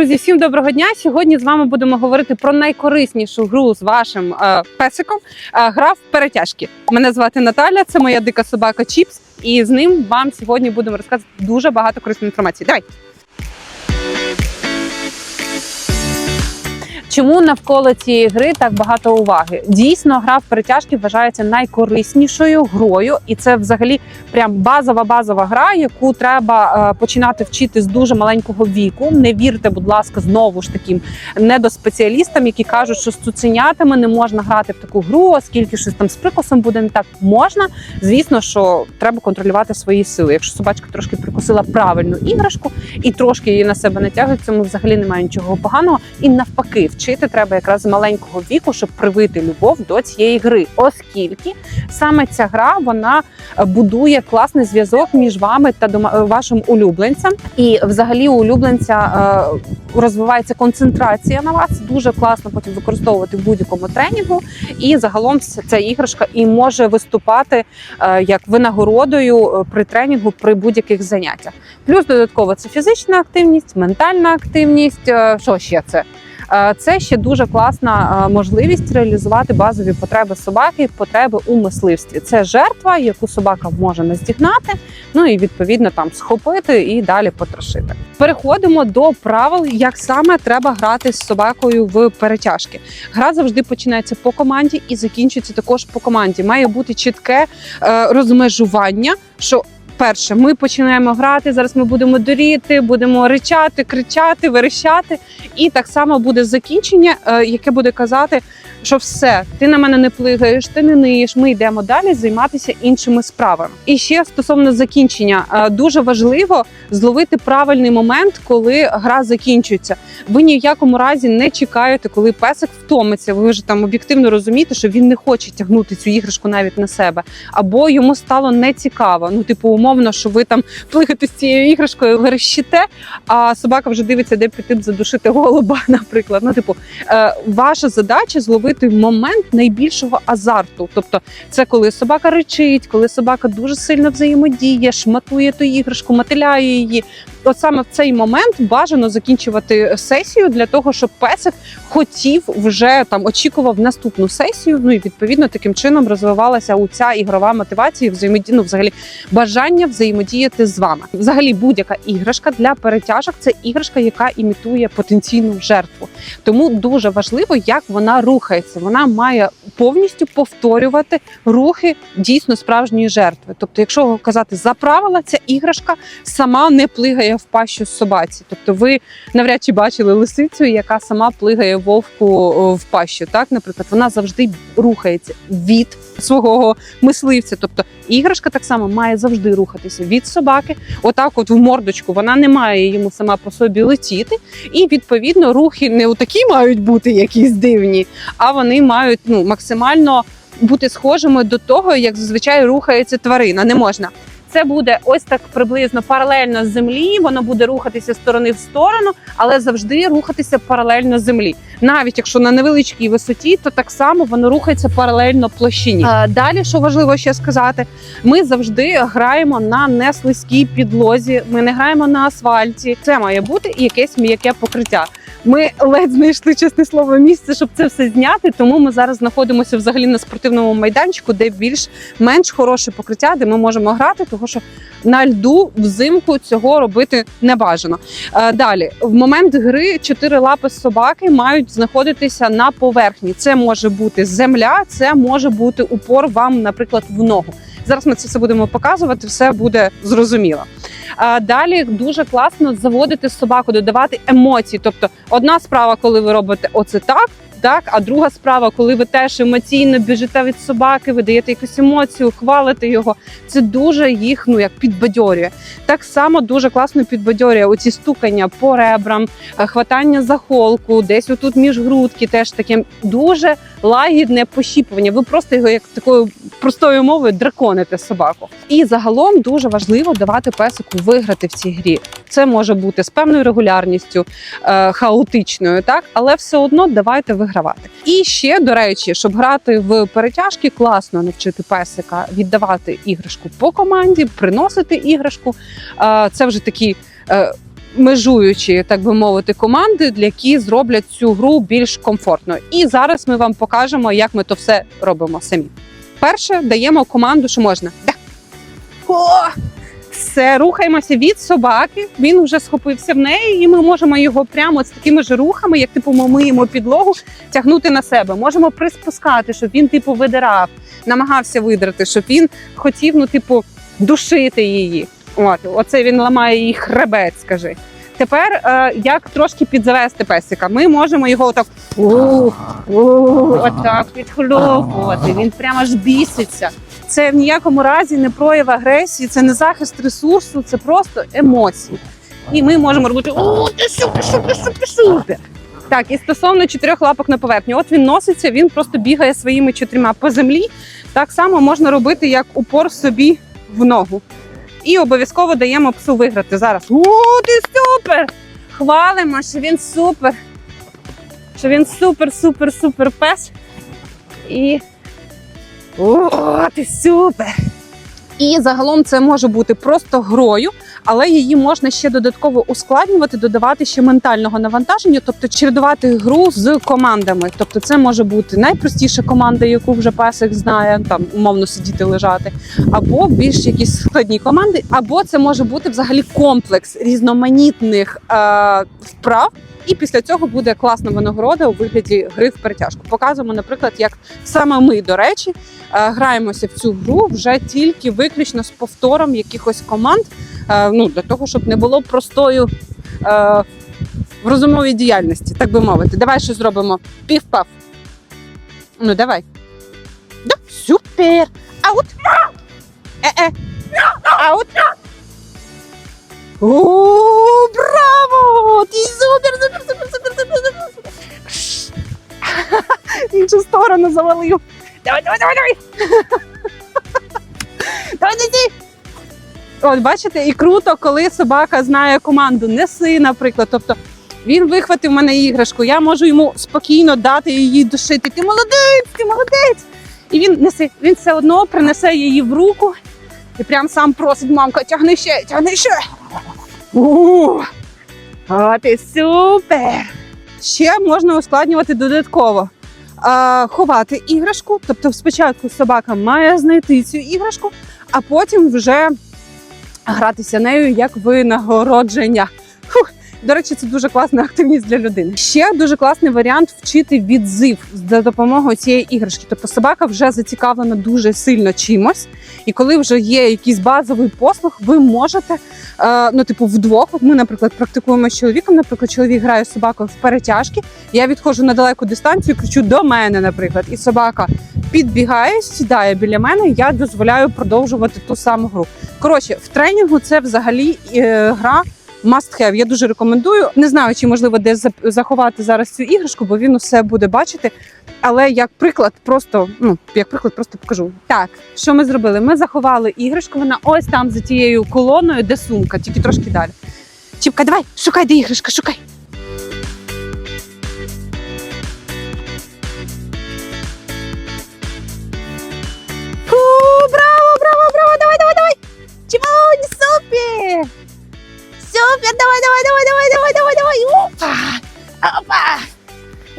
Друзі, всім доброго дня! Сьогодні з вами будемо говорити про найкориснішу гру з вашим е, песиком. Е, гра в перетяжки. Мене звати Наталя, це моя дика собака Чіпс, і з ним вам сьогодні будемо розказувати дуже багато корисної інформації. Давай! Чому навколо цієї гри так багато уваги? Дійсно, гра в перетяжки вважається найкориснішою грою, і це взагалі прям базова базова гра, яку треба е, починати вчити з дуже маленького віку. Не вірте, будь ласка, знову ж таким недоспеціалістам, які кажуть, що з цуценятами не можна грати в таку гру, оскільки щось там з прикусом буде не так. Можна, звісно, що треба контролювати свої сили. Якщо собачка трошки прикусила правильну іграшку і трошки її на себе натягує, в цьому взагалі немає нічого поганого. І навпаки, вчити треба якраз з маленького віку, щоб привити любов до цієї гри, оскільки саме ця гра вона е, будує класний зв'язок між вами та е, вашим улюбленцем. І взагалі у улюбленця е, розвивається концентрація на вас. Дуже класно потім використовувати в будь-якому тренінгу. І загалом ця- іграшка і може виступати як винагородою при тренінгу при будь-яких заняттях. Плюс додатково це фізична активність, ментальна активність. Що ще це? Е, Це ще дуже класна е, можливість реалізувати базові потреби собаки, потреби у мисливстві. Це жертва, яку собака може наздігнати, ну і відповідно там схопити і далі потрошити. Переходимо до правил, як саме треба грати з собакою в перетяжки. Гра завжди починається по команді і закінчується також по команді. Має бути чітке е, розмежування, що перше, ми починаємо грати. Зараз ми будемо доріти, будемо ричати, кричати, верещати. І так само буде закінчення, е, яке буде казати, що все, ти на мене не плигаєш, ти не ниєш. Ми йдемо далі займатися іншими справами. І ще стосовно закінчення, е, дуже важливо зловити правильний момент, коли гра закінчується. Ви ні в якому разі не чекаєте, коли песик втомиться. Ви вже там об'єктивно розумієте, що він не хоче тягнути цю іграшку навіть на себе, або йому стало нецікаво. Ну, типу, умовно, що ви там плигати з цією іграшкою, верещите, а собака вже дивиться, де піти б задушити голуба, наприклад. Ну, типу, е, ваша задача зловити момент найбільшого азарту. Тобто, це коли собака ричить, коли собака дуже сильно взаємодіє, шматує ту іграшку, мотиляє її. От саме в цей момент бажано закінчувати сесію для того, щоб песик хотів вже там очікував наступну сесію. Ну і відповідно таким чином розвивалася у ця ігрова мотивація, взаємодія, ну, взагалі бажання взаємодіяти з вами. Взагалі, будь-яка іграшка для перетяжок це іграшка, яка імітує потенційну жертву. Тому дуже важливо, як вона рухається. Вона має повністю повторювати рухи дійсно справжньої жертви. Тобто, якщо казати за правила, ця іграшка сама не плигає в пащу собаці. Тобто, ви навряд чи бачили лисицю, яка сама плигає вовку в пащу. Так, наприклад, вона завжди рухається від свого мисливця. Тобто іграшка так само має завжди рухатися від собаки. Отак, от в мордочку, вона не має йому сама по собі летіти. І відповідно рухи не такі мають бути якісь дивні, а вони мають ну максимально бути схожими до того, як зазвичай рухається тварина. Не можна. Це буде ось так приблизно паралельно землі. Воно буде рухатися з сторони в сторону, але завжди рухатися паралельно землі. Навіть якщо на невеличкій висоті, то так само воно рухається паралельно площині. Далі, що важливо ще сказати, ми завжди граємо на неслизькій підлозі. Ми не граємо на асфальті. Це має бути і якесь м'яке покриття. Ми ледь знайшли чесне слово місце, щоб це все зняти. Тому ми зараз знаходимося взагалі на спортивному майданчику, де більш-менш хороше покриття, де ми можемо грати, тому що на льду взимку цього робити не бажано. Е, Далі, в момент гри чотири лапи собаки мають знаходитися на поверхні. Це може бути земля, це може бути упор вам, наприклад, в ногу. Зараз ми це все будемо показувати, все буде зрозуміло. А далі дуже класно заводити собаку, додавати емоції. Тобто, одна справа, коли ви робите оце так. Так, а друга справа, коли ви теж емоційно біжите від собаки, ви даєте якусь емоцію, хвалите його. Це дуже їх ну як підбадьорює. Так само дуже класно підбадьорює оці стукання по ребрам, е, хватання за холку, десь отут між грудки, теж таке дуже лагідне пощіпування. Ви просто його як такою простою мовою драконите собаку. І загалом дуже важливо давати песику виграти в цій грі. Це може бути з певною регулярністю, е, хаотичною, так але все одно давайте вигравати. І ще до речі, щоб грати в перетяжки, класно навчити песика віддавати іграшку по команді, приносити іграшку. Це вже такі. е, межуючі, так би мовити, команди, для які зроблять цю гру більш комфортною. І зараз ми вам покажемо, як ми то все робимо самі. Перше даємо команду, що можна. О! Все, рухаємося від собаки. Він вже схопився в неї, і ми можемо його прямо з такими ж рухами, як типу ми миємо підлогу, тягнути на себе. Можемо приспускати, щоб він типу видирав, намагався видрати, щоб він хотів, ну, типу, душити її. От, оце він ламає її хребет, скажи. Тепер е, як трошки підзавести песика. Ми можемо його отак ух, отак підхльопувати. Він прямо аж біситься. Це в ніякому разі не прояв агресії, це не захист ресурсу, це просто емоції. І ми можемо робити о, супер, супер, супер, супер. Так, і стосовно чотирьох лапок на поверхні, от він носиться, він просто бігає своїми чотирма по землі. Так само можна робити як упор собі в ногу. І обов'язково даємо псу виграти зараз. О, ти супер! Хвалимо, що він супер. Що він супер, супер, супер пес. І. О, ти супер! І загалом це може бути просто грою, але її можна ще додатково ускладнювати, додавати ще ментального навантаження, тобто чередувати гру з командами. Тобто, це може бути найпростіша команда, яку вже песик знає, там умовно сидіти лежати, або більш якісь складні команди, або це може бути взагалі комплекс різноманітних е, вправ. І після цього буде класна винагорода у вигляді гри в перетяжку. Показуємо, наприклад, як саме ми, до речі, е, граємося в цю гру вже тільки виключно з повтором якихось команд. Е, Ну для того, щоб не було простою е, в розумовій діяльності, так би мовити. Давай що зробимо. Пів-пав. Ну, давай. Да, супер! Аут! Е-е! Аут! О, браво! Ти супер, супер, супер, супер, супер, супер. Іншу сторону завалив. Давай, давай, давай, давай. Давай, неси. От бачите, і круто, коли собака знає команду неси, наприклад. Тобто він вихватив мене іграшку, я можу йому спокійно дати її душити. Ти молодець, ти молодець. І він несе, він все одно принесе її в руку і прям сам просить, мамка, тягни ще, тягни ще. О, ти супер! Ще можна ускладнювати додатково. А, ховати іграшку, тобто спочатку собака має знайти цю іграшку, а потім вже гратися нею як винагородження. Фух. До речі, це дуже класна активність для людини. Ще дуже класний варіант вчити відзив за допомогою цієї іграшки. Тобто собака вже зацікавлена дуже сильно чимось, і коли вже є якийсь базовий послуг, ви можете е, ну, типу, вдвох. Ми, наприклад, практикуємо з чоловіком. Наприклад, чоловік грає з собакою в перетяжки. Я відходжу на далеку дистанцію, кричу до мене, наприклад, і собака підбігає, сідає біля мене. Я дозволяю продовжувати ту саму гру. Коротше, в тренінгу це взагалі е, гра. Must have. Я дуже рекомендую. Не знаю, чи можливо за- заховати зараз цю іграшку, бо він усе буде бачити. Але як приклад, просто ну як приклад, просто покажу. Так, що ми зробили? Ми заховали іграшку. Вона ось там за тією колоною, де сумка, тільки трошки далі. Чіпка, давай, шукай, де іграшка, шукай. Фу, браво,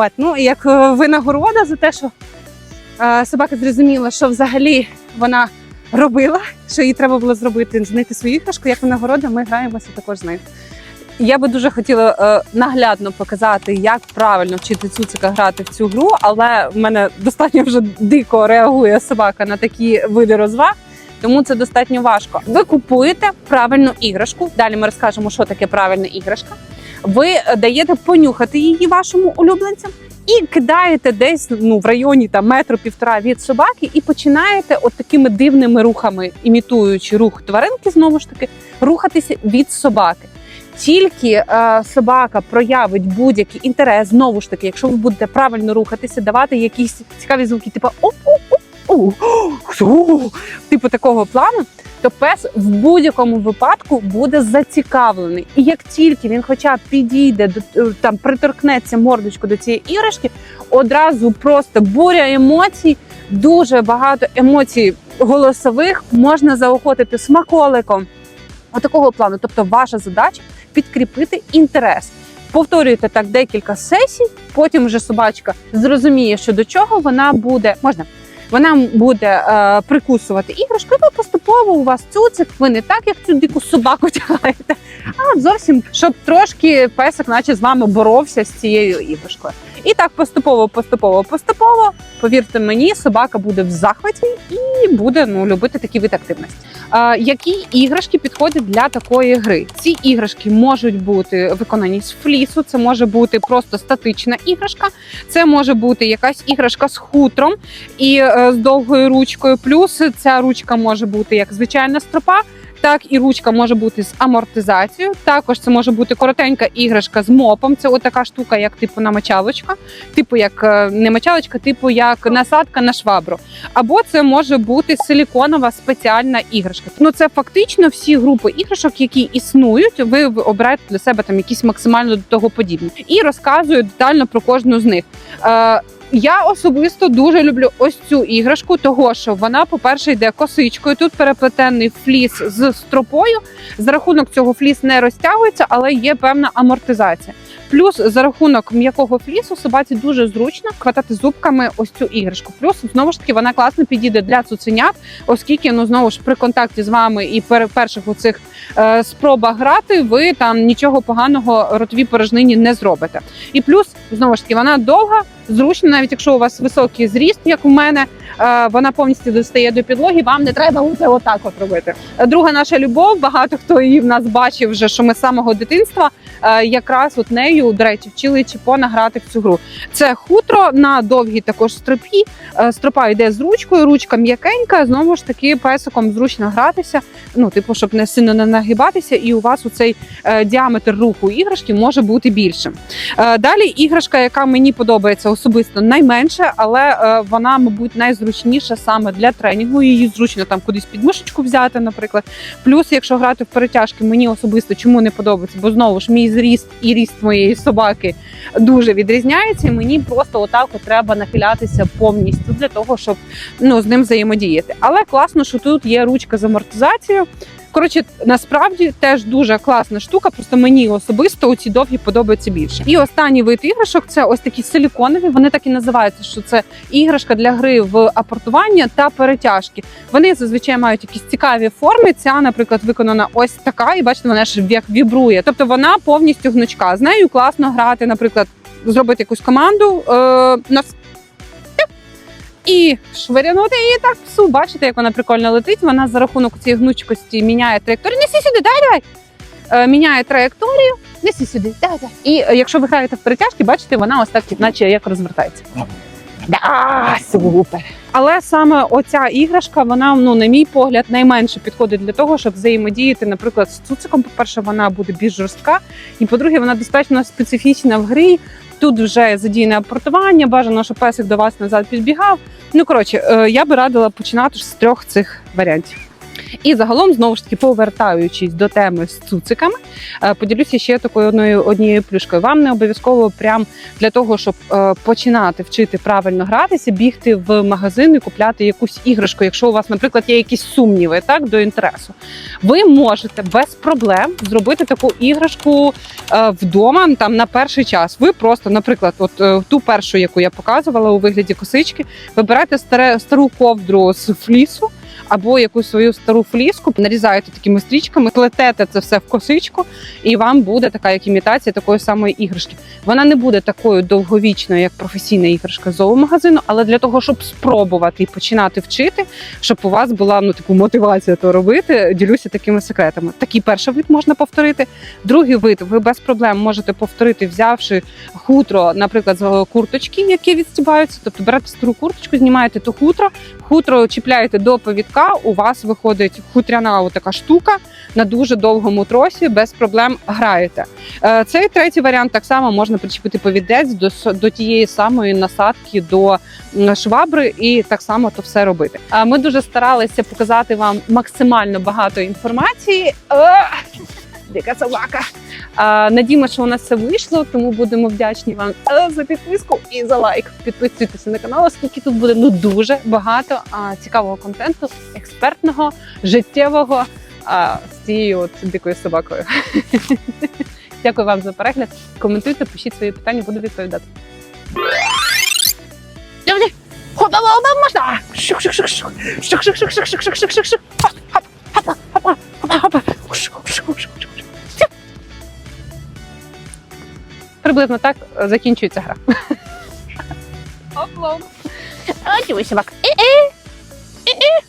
От, ну як е, винагорода за те, що е, собака зрозуміла, що взагалі вона робила, що їй треба було зробити, знайти свою іграшку, як винагорода, ми граємося також з нею. Я би дуже хотіла е, наглядно показати, як правильно вчити цуцика грати в цю гру, але в мене достатньо вже дико реагує собака на такі види розваг. Тому це достатньо важко. Ви купуєте правильну іграшку. Далі ми розкажемо, що таке правильна іграшка. Ви даєте понюхати її вашому улюбленцю і кидаєте десь ну в районі там метру півтора від собаки, і починаєте от такими дивними рухами, імітуючи рух тваринки, знову ж таки, рухатися від собаки. Тільки е, собака проявить будь-який інтерес, знову ж таки, якщо ви будете правильно рухатися, давати якісь цікаві звуки, типу оп оп о, типу такого плану, то пес в будь-якому випадку буде зацікавлений. І як тільки він, хоча б підійде до е, там, приторкнеться мордочку до цієї іграшки, одразу просто буря емоцій, дуже багато емоцій голосових можна заохотити смаколиком. Отакого плану. Тобто, ваша задача підкріпити інтерес. Повторюєте так декілька сесій, потім вже собачка зрозуміє, що до чого вона буде можна. Вона буде е, прикусувати іграшку, і ви поступово у вас цуцик, ви не так, як цю дику собаку тягаєте, а зовсім, щоб трошки песик, наче з вами боровся з цією іграшкою. І так поступово, поступово, поступово. Повірте мені, собака буде в захваті і буде ну любити такі вид активності. Е, які іграшки підходять для такої гри? Ці іграшки можуть бути виконані з флісу, це може бути просто статична іграшка, це може бути якась іграшка з хутром і е, з довгою ручкою. Плюс ця ручка може бути як звичайна стропа. Так, і ручка може бути з амортизацією. Також це може бути коротенька іграшка з мопом. Це отака штука, як типу намочалочка, типу як е, не мочалочка, типу як насадка на швабру. Або це може бути силіконова спеціальна іграшка. Ну це фактично всі групи іграшок, які існують. Ви обираєте для себе там якісь максимально до того подібні. І розказую детально про кожну з них. Я особисто дуже люблю ось цю іграшку, того що вона, по-перше, йде косичкою. Тут переплетений фліс з стропою. За рахунок цього фліс не розтягується, але є певна амортизація. Плюс за рахунок м'якого флісу собаці дуже зручно хватати зубками ось цю іграшку. Плюс знову ж таки вона класно підійде для цуценят, оскільки ну знову ж при контакті з вами і при перших у цих е, спробах грати, ви там нічого поганого ротовій порожнині не зробите. І плюс знову ж таки вона довга, зручна, навіть якщо у вас високий зріст, як у мене, е, вона повністю достає до підлоги. Вам не треба оце отак от робити. Друга наша любов. Багато хто її в нас бачив вже, що ми з самого дитинства е, якраз от нею, до речі, вчили Чіпона грати в цю гру. Це хутро на довгій також стропі. Е, Стропа йде з ручкою, ручка м'якенька. Знову ж таки, песиком зручно гратися. Ну, типу, щоб не сильно не нагибатися, і у вас у цей діаметр руху іграшки може бути більшим. Далі іграшка, яка мені подобається особисто найменше, але е, вона, мабуть, найзручніша саме для тренінгу. Її зручно там кудись під мишечку взяти, наприклад. Плюс, якщо грати в перетяжки, мені особисто чому не подобається, бо знову ж мій зріст і ріст моєї собаки дуже відрізняється. і Мені просто отак от треба нахилятися повністю для того, щоб ну з ним взаємодіяти. Але класно, що тут є ручка з амортизацією. Коротше, насправді теж дуже класна штука. Просто мені особисто ці довгі подобаються більше. І останній вид іграшок це ось такі силіконові. Вони так і називаються, що це іграшка для гри в апортування та перетяжки. Вони зазвичай мають якісь цікаві форми. Ця, наприклад, виконана ось така, і бачите, вона ж як вібрує. Тобто вона повністю гнучка. З нею класно грати, наприклад, зробити якусь команду е, і швирянути її так всю. Бачите, як вона прикольно летить. Вона за рахунок цієї гнучкості міняє траєкторію. Неси сюди, дай, давай. Е, міняє траєкторію, неси сюди, давай, давай. І е, якщо ви граєте в перетяжки, бачите, вона ось так, наче як розвертається. Да, супер. Але саме оця іграшка, вона, ну, на мій погляд, найменше підходить для того, щоб взаємодіяти, наприклад, з цуциком. По-перше, вона буде більш жорстка, і по-друге, вона достатньо специфічна в грі. Тут вже задіяне апортування, бажано, щоб песик до вас назад підбігав. Ну коротше, е, я би радила починати з трьох цих варіантів. І загалом, знову ж таки, повертаючись до теми з цуциками, е, поділюся ще такою одною однією плюшкою. Вам не обов'язково прям для того, щоб е, починати вчити правильно гратися, бігти в магазин і купляти якусь іграшку, якщо у вас, наприклад, є якісь сумніви так до інтересу. Ви можете без проблем зробити таку іграшку е, вдома там на перший час. Ви просто, наприклад, от ту першу, яку я показувала у вигляді косички, вибираєте старе стару ковдру з флісу. Або якусь свою стару фліску, нарізаєте такими стрічками, плетете це все в косичку, і вам буде така як імітація такої самої іграшки. Вона не буде такою довговічною, як професійна іграшка зоомагазину, але для того, щоб спробувати і починати вчити, щоб у вас була ну типу мотивація то робити, ділюся такими секретами. Такий перший вид можна повторити. Другий вид ви без проблем можете повторити, взявши хутро, наприклад, з курточки, які відстібаються. Тобто берете стару курточку, знімаєте то хутро, хутро чіпляєте до повідка. У вас виходить хутряна така штука на дуже довгому тросі, без проблем граєте. Е, Цей третій варіант так само можна причепити повідець до, до тієї самої насадки до швабри, і так само то все робити. Е, Ми дуже старалися показати вам максимально багато інформації. Дика собака. Надіємо, що у нас все вийшло, тому будемо вдячні вам е, за підписку і за лайк. Підписуйтеся на канал, оскільки тут буде ну дуже багато цікавого контенту, експертного, життєвого з цією от дикою собакою. Дякую вам за перегляд. Коментуйте, пишіть свої питання, буду відповідати. Люди, ходила одна можна! Шук-шук-шук-шук! Шук-шук-шук-шук-шук-шук-шук-шук! Хап-хап-хап-хап-хап-хап! Шук-шук-шук-шук! Приблизно так е, закінчується гра. Оплом. Ось собак. Е-е. Е-е.